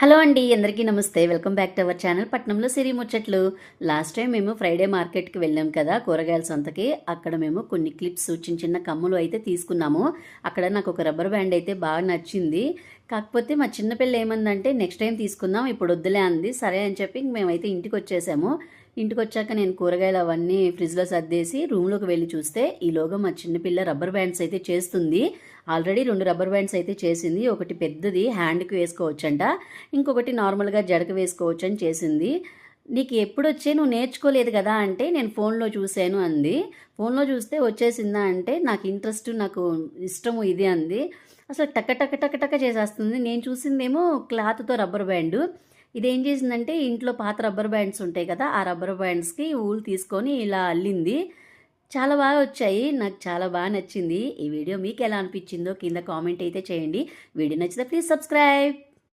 Hello అండి అందరికీ నమస్తే. Welcome back to our channel పట్నంలో సిరి ముచ్చట్లు. లాస్ట్ టైం మేము ఫ్రైడే మార్కెట్కి వెళ్ళాం కదా కూరగాయల సొంతకి. అక్కడ మేము కొన్ని క్లిప్స్ చిన్న చిన్న కమ్ములు అయితే తీసుకున్నాము. అక్కడ నాకు ఒక రబ్బర్ బ్యాండ్ అయితే బాగా నచ్చింది. కాకపోతే మా చిన్నపిల్ల ఏమందంటే నెక్స్ట్ టైం తీసుకుందాం ఇప్పుడు వద్దులే అంది. సరే అని చెప్పి మేమైతే ఇంటికి వచ్చేసాము ఇంటికి వచ్చాక నేను కూరగాయలు అవన్నీ ఫ్రిడ్జ్లో సర్దేసి రూమ్లోకి వెళ్ళి చూస్తే ఈలోగా మా చిన్నపిల్ల రబ్బర్ బ్యాండ్స్ అయితే చేస్తుంది. ఆల్రెడీ రెండు రబ్బర్ బ్యాండ్స్ అయితే చేసింది. ఒకటి పెద్దది హ్యాండ్కి వేసుకోవచ్చంట. ఇంకొకటి నార్మల్గా జడకు వేసుకోవచ్చు అని చేసింది. నీకు ఎప్పుడు వచ్చే నువ్వు నేర్చుకోలేదు కదా అంటే నేను ఫోన్లో చూశాను అంది. ఫోన్లో చూస్తే వచ్చేసిందా అంటే నాకు ఇంట్రెస్ట్ నాకు ఇష్టము ఇది అంది. అసలు టక టక టక టక చేసేస్తుంది. నేను చూసిందేమో క్లాత్తో రబ్బర్ బ్యాండ్. ఇదేం చేసిందంటే ఇంట్లో పాత రబ్బర్ బ్యాండ్స్ ఉంటాయి కదా ఆ రబ్బర్ బ్యాండ్స్కి ఊలు తీసుకొని ఇలా అల్లింది. చాలా బాగా వచ్చాయి. నాకు చాలా బాగా నచ్చింది. ఈ వీడియో మీకు ఎలా అనిపించిందో కింద కామెంట్ అయితే చేయండి. వీడియో నచ్చితే ప్లీజ్ సబ్స్క్రైబ్.